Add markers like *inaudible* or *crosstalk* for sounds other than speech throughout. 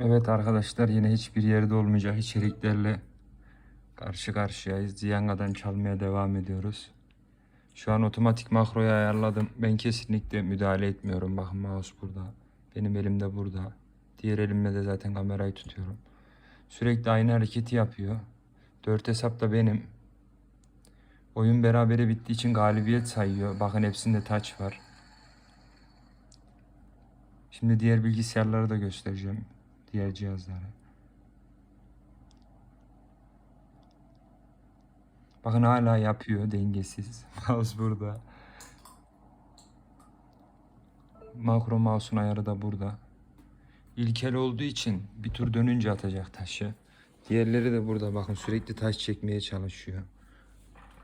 Evet arkadaşlar yine hiçbir yerde olmayacak içeriklerle karşı karşıyayız. Ziyanga'dan çalmaya devam ediyoruz. Şu an otomatik makroyu ayarladım. Ben kesinlikle müdahale etmiyorum. Bakın mouse burada. Benim elim de burada. Diğer elimle de zaten kamerayı tutuyorum. Sürekli aynı hareketi yapıyor. Dört hesap da benim. Oyun berabere bittiği için galibiyet sayıyor. Bakın hepsinde taç var. Şimdi diğer bilgisayarları da göstereceğim. Diğer cihazları. Bakın hala yapıyor dengesiz. *laughs* Mouse burada. Makro mouse'un ayarı da burada. İlkel olduğu için bir tur dönünce atacak taşı. Diğerleri de burada bakın sürekli taş çekmeye çalışıyor.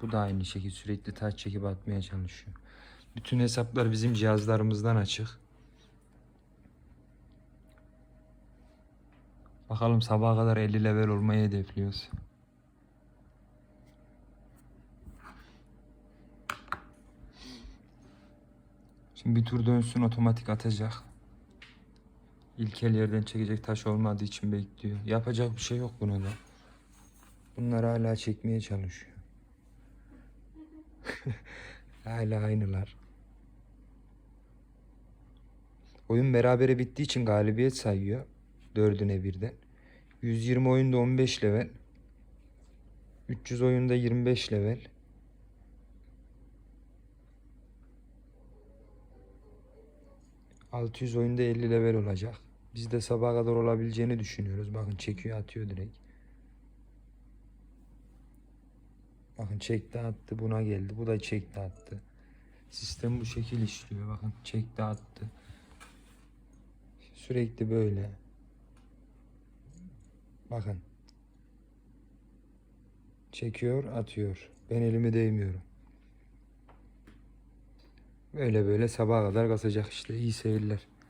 Bu da aynı şekilde sürekli taş çekip atmaya çalışıyor. Bütün hesaplar bizim cihazlarımızdan açık. Bakalım sabaha kadar 50 level olmayı hedefliyoruz. Şimdi bir tur dönsün otomatik atacak. İlkel yerden çekecek taş olmadığı için bekliyor. Yapacak bir şey yok buna da. Bunlar hala çekmeye çalışıyor. *laughs* hala aynılar. Oyun berabere bittiği için galibiyet sayıyor. Dördüne birden. 120 oyunda 15 level. 300 oyunda 25 level. ...600 oyunda 50 level olacak. Biz de sabaha kadar olabileceğini düşünüyoruz. Bakın çekiyor atıyor direkt. Bakın çekti attı buna geldi. Bu da çekti attı. Sistem bu şekil işliyor. Bakın çekti attı. Sürekli böyle. Bakın. Çekiyor, atıyor. Ben elimi değmiyorum. Böyle böyle sabaha kadar kasacak işte. İyi seyirler.